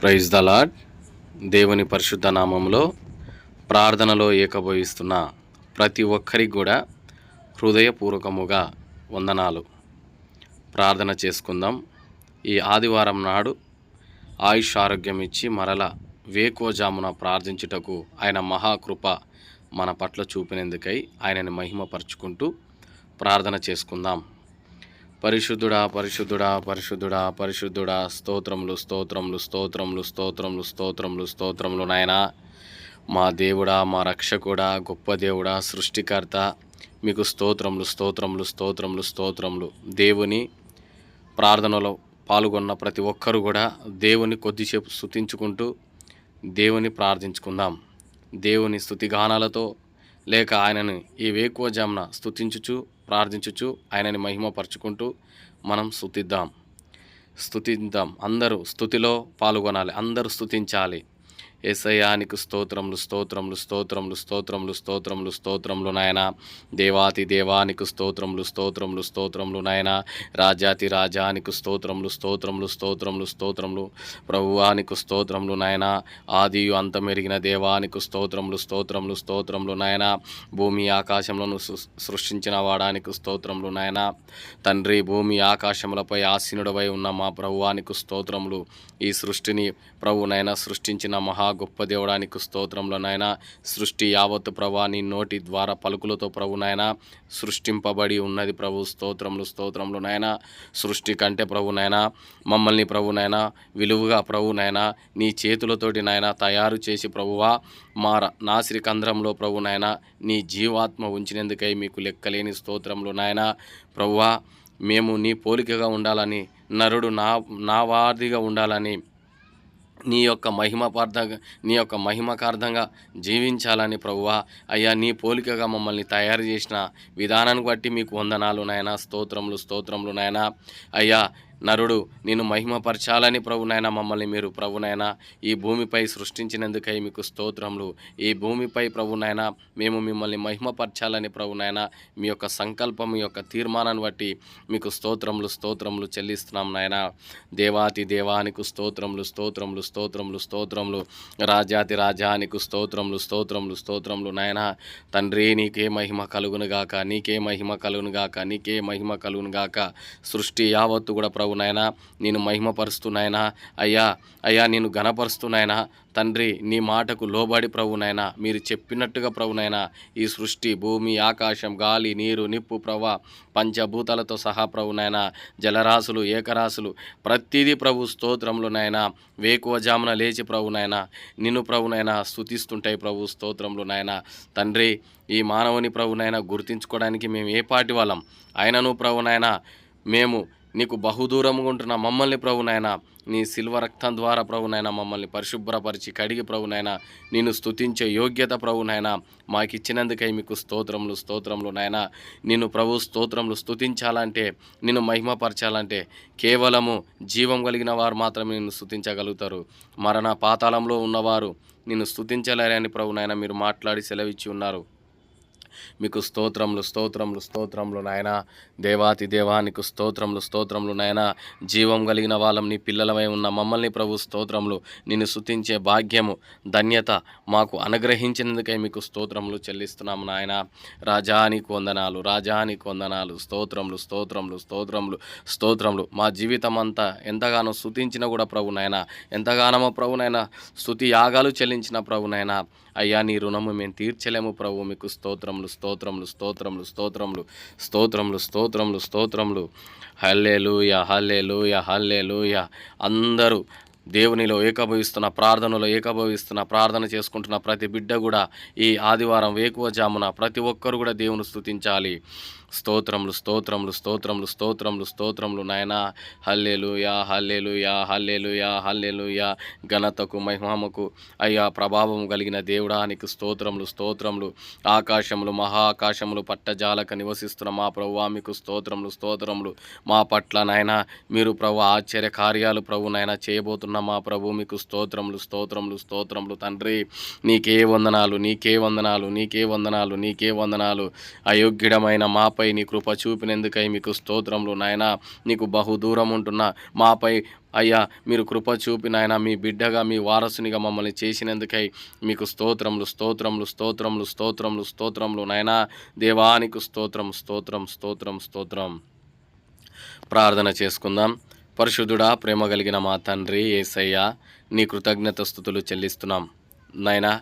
Praise the lord దేవుని పరిశుద్ధ నామంలో ప్రార్థనలో ఏకబోయిస్తున్న ప్రతి ఒక్కరికి కూడా హృదయపూర్వకముగా వందనాలు. ప్రార్థన చేసుకుందాం. ఈ ఆదివారం నాడు ఆయుష్ ఆరోగ్యం ఇచ్చి మరల వేకోజామున ప్రార్థించుటకు ఆయన మహాకృప మన పట్ల చూపినందుకై ఆయనని మహిమపరుచుకుంటూ ప్రార్థన చేసుకుందాం. పరిశుద్ధుడా పరిశుద్ధుడా పరిశుద్ధుడా పరిశుద్ధుడా స్తోత్రములు స్తోత్రములు స్తోత్రములు స్తోత్రములు స్తోత్రములు స్తోత్రములు నాయనా. మా దేవుడా మా రక్షకుడా గొప్ప దేవుడా సృష్టికర్త మీకు స్తోత్రములు స్తోత్రములు స్తోత్రములు స్తోత్రములు. దేవుని ప్రార్థనలో పాల్గొన్న ప్రతి ఒక్కరు కూడా దేవుని కొద్దిసేపు స్థుతించుకుంటూ దేవుని ప్రార్థించుకుందాం. దేవుని స్థుతిగానాలతో లేక ఆయనని ఈ వేకువజామున స్థుతించుచు ప్రార్థించుచు ఆయనని మహిమపరచుకుంటూ మనం స్థుతిద్దాం స్థుతిద్దాం అందరూ స్థుతిలో పాల్గొనాలి. అందరూ స్థుతించాలి ఏసయానికి స్తోత్రములు స్తోత్రములు స్తోత్రములు స్తోత్రములు స్తోత్రములు స్తోత్రములు నాయన. దేవాతి దేవానికి స్తోత్రములు స్తోత్రములు స్తోత్రములు నాయన. రాజాతి రాజానికి స్తోత్రములు స్తోత్రములు స్తోత్రములు స్తోత్రములు. ప్రభువానికి స్తోత్రములు నాయన. ఆదియు అంతమెరిగిన దేవానికి స్తోత్రములు స్తోత్రములు స్తోత్రములు నాయన. భూమి ఆకాశములను సృష్టించిన వాడానికి స్తోత్రములు నాయన. తండ్రి భూమి ఆకాశములపై ఆసీనుడవై ఉన్న మా ప్రభువానికి స్తోత్రములు. ఈ సృష్టిని ప్రభునైనా సృష్టించిన మహా గొప్ప దేవుడానికి స్తోత్రంలో నాయన. సృష్టి యావత్తు ప్రభా నీ నోటి ద్వారా పలుకులతో ప్రభునైన సృష్టింపబడి ఉన్నది ప్రభు స్తోత్రములు స్తోత్రములు నాయన. సృష్టి కంటే ప్రభునైనా మమ్మల్ని ప్రభునైనా విలువగా ప్రభునైనా నీ చేతులతోటి నాయన తయారు చేసి ప్రభువా మా నాసిరికంద్రంలో ప్రభు ప్రభునైనా నీ జీవాత్మ ఉంచినందుకై మీకు లెక్కలేని స్తోత్రములు నాయన. ప్రభువా మేము నీ పోలికగా ఉండాలని నరుడు నా నా వాదిగా ఉండాలని నీ యొక్క మహిమపార్థంగా నీ యొక్క మహిమకార్థంగా జీవించాలని ప్రభువా. అయ్యా నీ పోలికగా మమ్మల్ని తయారు చేసిన విధానాన్ని బట్టి మీకు వందనాలు నాయన స్తోత్రములు స్తోత్రములు నాయన. అయ్యా నరుడు నేను మహిమపరచాలని ప్రభునైనా మమ్మల్ని మీరు ప్రభునైనా ఈ భూమిపై సృష్టించినందుకై మీకు స్తోత్రములు. ఈ భూమిపై ప్రభునైనా మేము మిమ్మల్ని మహిమపరచాలని ప్రభునైనా మీ యొక్క సంకల్పం మీ యొక్క తీర్మానాన్ని బట్టి మీకు స్తోత్రములు స్తోత్రములు చెల్లిస్తున్నాం నాయన. దేవాతి దేవానికి స్తోత్రములు స్తోత్రములు స్తోత్రములు స్తోత్రములు. రాజాతి రాజానికి స్తోత్రములు స్తోత్రములు స్తోత్రములు నాయన. తండ్రి నీకే మహిమ కలుగును గాక నీకే మహిమ కలుగునుగాక నీకే మహిమ కలుగును గాక సృష్టి యావత్తు కూడా ప్రభు నాయన. నేను మహిమపరుస్తున్నాయనా అయ్యా అయ్యా నేను ఘనపరుస్తున్నాయనా తండ్రి నీ మాటకు లోబడి ప్రభునైనా మీరు చెప్పినట్టుగా ప్రభునైనా ఈ సృష్టి భూమి ఆకాశం గాలి నీరు నిప్పు ప్రభ పంచభూతాలతో సహా ప్రభునైనా జలరాశులు ఏకరాశులు ప్రతిదీ ప్రభు స్తోత్రములునైనా వేకువజామున లేచి ప్రభునైనా నిన్ను ప్రభునైనా స్తుతిస్తుంటాయి ప్రభు స్తోత్రములునైనా తండ్రి ఈ మానవుని ప్రభునైనా గుర్తించుకోవడానికి మేము ఏ పాటి వాళ్ళం? ఆయనను ప్రభునైనా మేము నీకు బహుదూరముగా ఉంటున్న మమ్మల్ని ప్రభునైనా నీ శిల్వ రక్తం ద్వారా ప్రభునైనా మమ్మల్ని పరిశుభ్రపరిచి కడిగి ప్రభునైనా నేను స్తుతించే యోగ్యత ప్రభునైనా మాకిచ్చినందుకై మీకు స్తోత్రములు స్తోత్రములు నాయన. నిన్ను ప్రభు స్తోత్రములు స్తుతించాలంటే నిన్ను మహిమపరచాలంటే కేవలము జీవం కలిగిన వారు మాత్రమే నిన్ను స్థుతించగలుగుతారు మరణ పాతాళంలో ఉన్నవారు నిన్ను స్థుతించలేరని ప్రభునైనా మీరు మాట్లాడి సెలవిచ్చి ఉన్నారు. మీకు స్తోత్రములు స్తోత్రములు స్తోత్రములు నాయన. దేవాతి దేవానికి స్తోత్రములు స్తోత్రములు నాయన. జీవం కలిగిన వాళ్ళం నీ పిల్లలమై ఉన్న మమ్మల్ని ప్రభు స్తోత్రములు. నిన్ను స్తుతించే భాగ్యము ధన్యత మాకు అనుగ్రహించినందుకై మీకు స్తోత్రములు చెల్లిస్తున్నాము నాయన. రాజానికి వందనాలు రాజానికి వందనాలు. స్తోత్రములు స్తోత్రములు స్తోత్రములు స్తోత్రములు. మా జీవితం అంతా ఎంతగానో స్తుతించిన కూడా ప్రభు నాయన. ఎంతగానో ప్రభునైనా స్తుతి యాగాలు చెల్లించిన ప్రభునైనా అయ్యా నీ రుణము మేము తీర్చలేము ప్రభు. మీకు స్తోత్రములు స్తోత్రములు స్తోత్రములు స్తోత్రములు స్తోత్రములు స్తోత్రములు స్తోత్రములు య హల్లేలూయ య అందరూ దేవునిలో ఏకభవిస్తున్న ప్రార్థనలో ఏకభవిస్తున్న ప్రార్థన చేసుకుంటున్న ప్రతి బిడ్డ కూడా ఈ ఆదివారం వేకువజామున ప్రతి ఒక్కరు కూడా దేవుని స్థుతించాలి స్తోత్రములు స్తోత్రములు స్తోత్రములు స్తోత్రములు స్తోత్రములు నాయన. హల్లెలు యా హల్లెలు యా ఘనతకు మహిమకు అయ్యా ప్రభావం కలిగిన దేవుడానికి స్తోత్రములు స్తోత్రములు. ఆకాశములు మహాకాశములు పట్టజాలక నివసిస్తున్న మా ప్రభు మీకు స్తోత్రములు స్తోత్రములు. మా పట్ల నాయన మీరు ప్రభు ఆశ్చర్య కార్యాలు ప్రభు నాయన చేయబోతున్న మా ప్రభు మీకు స్తోత్రములు స్తోత్రములు స్తోత్రములు తండ్రి. నీకే వందనాలు నీకే వందనాలు నీకే వందనాలు నీకే వందనాలు. అయోగ్యుడమైన మా మాపై నీ కృప చూపినందుకై మీకు స్తోత్రములు నాయన. నీకు బహు దూరం ఉంటున్న మాపై అయ్యా మీరు కృప చూపి నాయన మీ బిడ్డగా మీ వారసునిగా మమ్మల్ని చేసినందుకై మీకు స్తోత్రములు స్తోత్రములు స్తోత్రములు స్తోత్రములు స్తోత్రములు నాయన. దేవానికి స్తోత్రం స్తోత్రం స్తోత్రం స్తోత్రం. ప్రార్థన చేసుకుందాం. పరిశుద్ధుడా ప్రేమ కలిగిన మా తండ్రి ఏసయ్య నీ కృతజ్ఞత స్థుతులు చెల్లిస్తున్నాం. నాయనా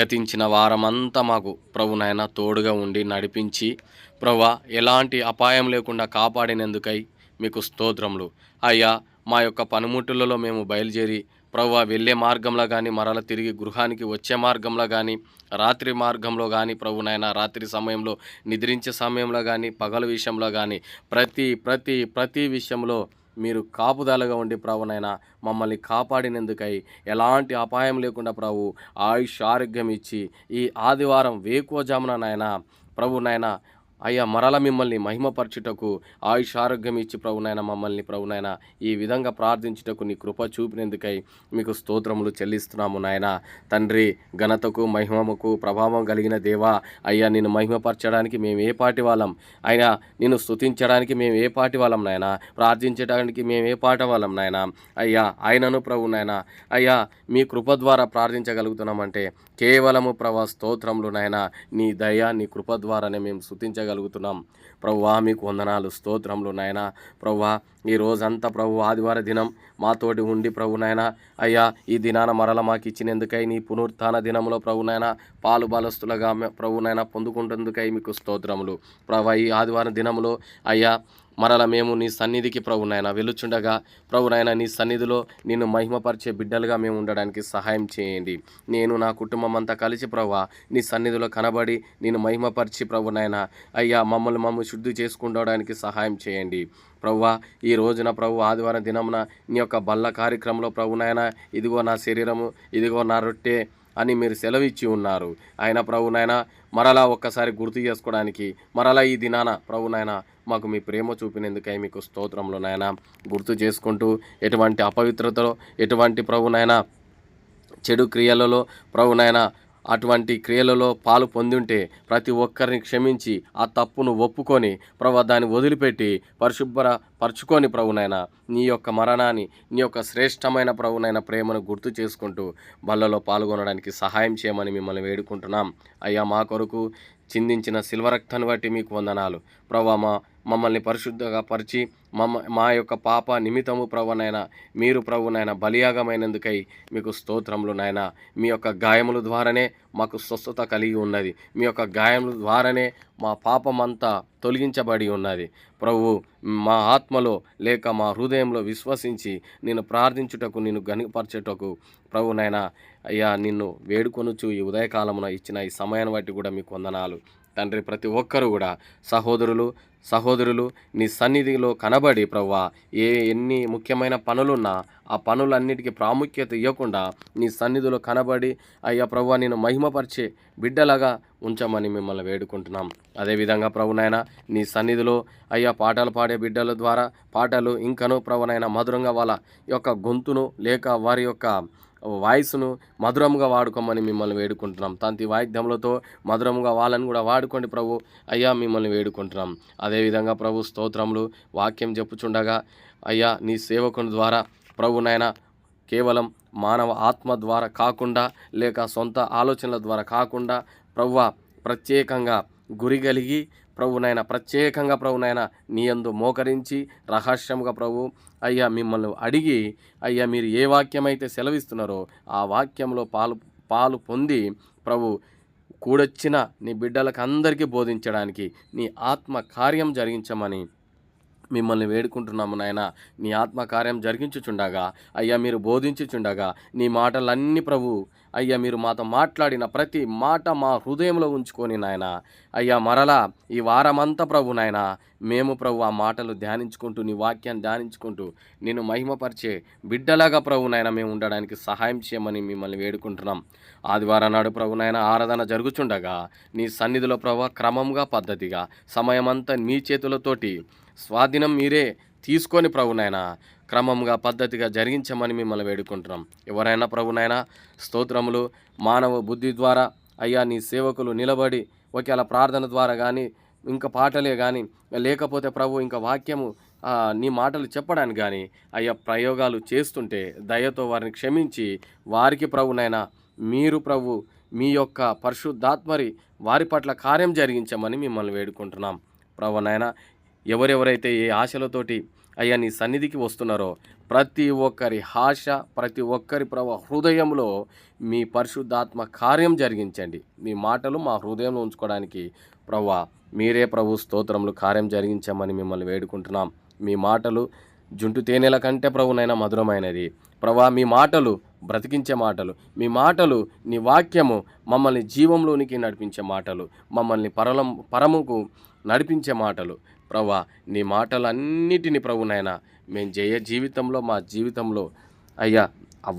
గతించిన వారమంతా మాకు ప్రభు తోడుగా ఉండి నడిపించి ప్రభా ఎలాంటి అపాయం లేకుండా కాపాడినందుకై మీకు స్తోత్రములు. అయ్యా మా యొక్క పనిముట్టులలో మేము బయలుదేరి ప్రభు వెళ్ళే మార్గంలో కానీ మరల తిరిగి గృహానికి వచ్చే మార్గంలో కానీ రాత్రి మార్గంలో కానీ ప్రభు రాత్రి సమయంలో నిద్రించే సమయంలో కానీ పగల విషయంలో కానీ ప్రతి ప్రతి ప్రతి విషయంలో మీరు కాపుదలగా ఉండి ప్రభునైనా మమ్మల్ని కాపాడినందుకై ఎలాంటి అపాయం లేకుండా ప్రభు ఆయుష్ ఆరోగ్యం ఇచ్చి ఈ ఆదివారం వేకువజామున నాయన ప్రభు నాయన అయ్యా మరల మిమ్మల్ని మహిమపరచుటకు ఆయుష్ ఆరోగ్యం ఇచ్చి ప్రభునైన మమ్మల్ని ప్రభునైన ఈ విధంగా ప్రార్థించుటకు నీ కృప చూపినందుకై మీకు స్తోత్రములు చెల్లిస్తున్నాము నాయన. తండ్రి ఘనతకు మహిమముకు ప్రభావం కలిగిన దేవా అయ్యా నిన్ను మహిమపరచడానికి మేము ఏ పాటి వాళ్ళం? అయినా నిన్ను స్తుతించడానికి మేము ఏ పాటి వాళ్ళం నాయన? ప్రార్థించడానికి మేము ఏ పాట వాళ్ళం నాయన? అయ్యా ఆయనను ప్రభు నాయన అయ్యా మీ కృప ద్వారా ప్రార్థించగలుగుతున్నామంటే కేవలము ప్రభా స్తోత్రములు నాయన. నీ దయ నీ కృప ద్వారానే మేము స్తుతించగలుగుతున్నాం ప్రవ్వా మీకు వందనాలు. స్తోత్రములు నాయన. ప్రవ్వా ఈ రోజంతా ప్రభు ఆదివార దినం మాతోటి ఉండి ప్రభు నాయన. అయ్యా ఈ దినాన మరల మాకు ఇచ్చినందుకై నీ పునరుత్థాన దినంలో ప్రభు నాయన పాలు బలస్తులుగా ప్రభు నాయన పొందుకుంటేందుకై మీకు స్తోత్రములు. ప్రభు ఈ ఆదివారం దినములో అయ్యా మరల మేము నీ సన్నిధికి ప్రభు నాయన వెలుచుండగా ప్రభు నాయన నీ సన్నిధిలో నిన్ను మహిమపరిచే బిడ్డలుగా మేము ఉండడానికి సహాయం చేయండి. నేను నా కుటుంబం అంతా కలిసి ప్రభు నీ సన్నిధిలో కనబడి నేను మహిమపరిచి ప్రభు నాయన అయ్యా మమ్మల్ని మమ్మల్ని శుద్ధి చేసుకుండడానికి సహాయం చేయండి. ప్రభువా ఈ రోజున ప్రభు ఆదివారం దినమున నీ యొక్క బల్ల కార్యక్రమంలో ప్రభు నాయన ఇదిగో నా శరీరము ఇదిగో నా రొట్టె అని మీరు సెలవిచ్చి ఉన్నారు. ఆయన ప్రభునైనా మరలా ఒక్కసారి గుర్తు చేసుకోవడానికి మరలా ఈ దినాన ప్రభునైనా మాకు మీ ప్రేమ చూపినందుకై మీకు స్తోత్రంలో నాయన. గుర్తు చేసుకుంటూ ఎటువంటి అపవిత్రతలో ఎటువంటి ప్రభునైనా చెడు క్రియలలో ప్రభునైనా అటువంటి క్రియలలో పాలు పొందుంటే ప్రతి ఒక్కరిని క్షమించి ఆ తప్పును ఒప్పుకొని ప్రభు దాన్ని వదిలిపెట్టి పరిశుభ్ర పరుచుకొని ప్రభునైనా నీ యొక్క మరణాన్ని నీ యొక్క శ్రేష్టమైన ప్రభునైన ప్రేమను గుర్తు చేసుకుంటూ బల్లలో పాల్గొనడానికి సహాయం చేయమని మిమ్మల్ని వేడుకుంటున్నాం. అయ్యా మా కొరకు చిందించిన శిల్వరక్తాన్ని బట్టి మీకు వందనాలు. ప్రభా మా మమ్మల్ని పరిశుద్ధంగా పరిచి మమ్మ మా యొక్క పాప నిమిత్తము ప్రభునైనా మీరు ప్రభునైనా బలియాగమైనందుకై మీకు స్తోత్రములు నాయన. మీ యొక్క గాయముల ద్వారానే మాకు స్వస్థత కలిగి ఉన్నది. మీ యొక్క గాయముల ద్వారానే మా పాపమంతా తొలగించబడి ఉన్నది. ప్రభు మా ఆత్మలో లేక మా హృదయంలో విశ్వసించి నేను ప్రార్థించుటకు నేను గనిపరచుటకు ప్రభునైనా అయ్యా నిన్ను వేడుకొనుచు ఈ ఉదయకాలమున ఇచ్చిన ఈ సమయాన్ని బట్టి కూడా మీకు వందనాలు. తండ్రి ప్రతి ఒక్కరు కూడా సహోదరులు సహోదరులు నీ సన్నిధిలో కనబడి ప్రవ్వా ఏ ఎన్ని ముఖ్యమైన పనులున్నా ఆ పనులన్నిటికీ ప్రాముఖ్యత ఇవ్వకుండా నీ సన్నిధిలో కనబడి అయ్యా ప్రవ్వా నేను మహిమపరిచే బిడ్డలాగా ఉంచమని మిమ్మల్ని వేడుకుంటున్నాం. అదేవిధంగా ప్రభునైనా నీ సన్నిధిలో అయ్యా పాటలు పాడే బిడ్డల ద్వారా పాటలు ఇంకను ప్రభునైనా మధురంగా వాళ్ళ యొక్క గొంతును లేక వారి యొక్క వాయిస్ను మధురంగా వాడుకోమని మిమ్మల్ని వేడుకుంటున్నాం. తంతి వాయిద్యములతో మధురంగా వాళ్ళని కూడా వాడుకోండి ప్రభు. అయ్యా మిమ్మల్ని వేడుకుంటున్నాం. అదేవిధంగా ప్రభు స్తోత్రములు వాక్యం చెప్పుచుండగా అయ్యా నీ సేవకుని ద్వారా ప్రభునైనా కేవలం మానవ ఆత్మ ద్వారా కాకుండా లేక సొంత ఆలోచనల ద్వారా కాకుండా ప్రభువ ప్రత్యేకంగా గురి కలిగి ప్రభునైనా ప్రత్యేకంగా ప్రభునైనా నీ అందు మోకరించి రహస్యముగా ప్రభు అయ్యా మిమ్మల్ని అడిగి అయ్యా మీరు ఏ వాక్యం అయితే సెలవిస్తున్నారో ఆ వాక్యంలో పాలు పాలు పొంది ప్రభు కూడొచ్చిన నీ బిడ్డలకు అందరికీ బోధించడానికి నీ ఆత్మ కార్యం జరిగించమని మిమ్మల్ని వేడుకుంటున్నాము నాయన. నీ ఆత్మకార్యం జరిగించుచుండగా అయ్యా మీరు బోధించుచుండగా నీ మాటలన్నీ ప్రభు అయ్యా మీరు మాతో మాట్లాడిన ప్రతి మాట మా హృదయంలో ఉంచుకొని నాయన. అయ్యా మరలా ఈ వారమంతా ప్రభు నాయన మేము ప్రభు ఆ మాటలు ధ్యానించుకుంటూ నీ వాక్యాన్ని ధ్యానించుకుంటూ నేను మహిమపరిచే బిడ్డలాగా ప్రభు నాయన మేము ఉండడానికి సహాయం చేయమని మిమ్మల్ని వేడుకుంటున్నాం. ఆదివారం నాడు ప్రభు నాయన ఆరాధన జరుగుచుండగా నీ సన్నిధిలో ప్రభు క్రమంగా పద్ధతిగా సమయమంతా నీ చేతులతోటి స్వాధీనం మీరే తీసుకొని ప్రభునైనా క్రమంగా పద్ధతిగా జరిగించమని మిమ్మల్ని వేడుకుంటున్నాం. ఎవరైనా ప్రభునైనా స్తోత్రములు మానవ బుద్ధి ద్వారా అయ్యా నీ సేవకులు నిలబడి ఒకేలా ప్రార్థన ద్వారా కానీ ఇంకా పాటలే కానీ లేకపోతే ప్రభు ఇంకా వాక్యము నీ మాటలు చెప్పడానికి కానీ అయ్యా ప్రయోగాలు చేస్తుంటే దయతో వారిని క్షమించి వారికి ప్రభునైనా మీరు ప్రభు మీ యొక్క పరిశుద్ధాత్మరి వారి పట్ల కార్యం జరిగించమని మిమ్మల్ని వేడుకుంటున్నాం. ప్రభు నాయన ఎవరెవరైతే ఏ ఆశలతోటి అయ్యా నీ సన్నిధికి వస్తున్నారో ప్రతి ఒక్కరి ఆశ ప్రతి ఒక్కరి ప్రభా హృదయంలో మీ పరిశుద్ధాత్మ కార్యం జరిగించండి. మీ మాటలు మా హృదయంలో ఉంచుకోవడానికి ప్రవ్వా మీరే ప్రభు స్తోత్రములు కార్యం జరిగించమని మిమ్మల్ని వేడుకుంటున్నాం. మీ మాటలు జుంటు తేనెల కంటే ప్రభునైనా మధురమైనది. ప్రభా మీ మాటలు బ్రతికించే మాటలు మీ మాటలు నీ వాక్యము మమ్మల్ని జీవంలోనికి నడిపించే మాటలు మమ్మల్ని పరలం పరముకు నడిపించే మాటలు. ప్రభా నీ మాటలన్నిటిని నాయన మేము జయ జీవితంలో మా జీవితంలో అయ్యా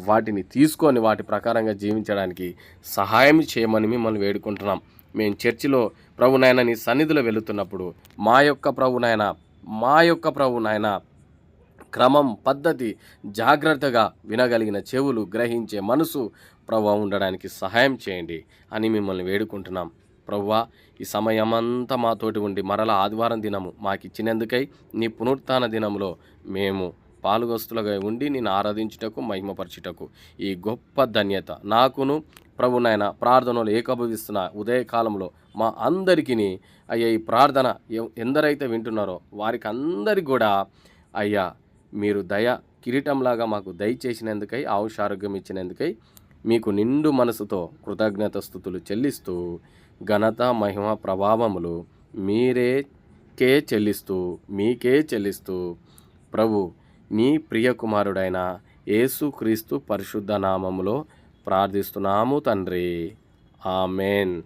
వాటిని తీసుకొని వాటి ప్రకారంగా జీవించడానికి సహాయం చేయమని మిమ్మల్ని వేడుకుంటున్నాం. మేము చర్చిలో ప్రభునైనా నీ సన్నిధిలో వెళుతున్నప్పుడు మా యొక్క ప్రభునైనా మా యొక్క ప్రభునైనా క్రమం పద్ధతి జాగ్రత్తగా వినగలిగిన చెవులు గ్రహించే మనసు ప్రభావం ఉండడానికి సహాయం చేయండి అని మిమ్మల్ని వేడుకుంటున్నాం. ప్రవ్వా ఈ సమయమంతా మాతోటి ఉండి మరల ఆదివారం దినము మాకు ఇచ్చినందుకై నీ పునరుత్థాన దినంలో మేము పాలుగస్తులుగా ఉండి నేను ఆరాధించుటకు మహిమపరచుటకు ఈ గొప్ప ధన్యత నాకును ప్రభునైనా ప్రార్థనలు ఏకభవిస్తున్న ఉదయకాలంలో మా అందరికీ అయ్యా ఈ ప్రార్థన ఎందరైతే వింటున్నారో వారికి అందరికి కూడా అయ్యా మీరు దయ కిరీటంలాగా మాకు దయచేసినందుకై ఆయుషారోగ్యం ఇచ్చినందుకై మీకు నిండు మనసుతో కృతజ్ఞత స్థుతులు చెల్లిస్తూ ఘనత మహిమ ప్రభావములు మీరేకే చెల్లిస్తూ మీకే చెల్లిస్తూ. ప్రభు నీ ప్రియ కుమారుడైన యేసుక్రీస్తు పరిశుద్ధ నామములో ప్రార్థిస్తున్నాము తండ్రి. ఆమెన్.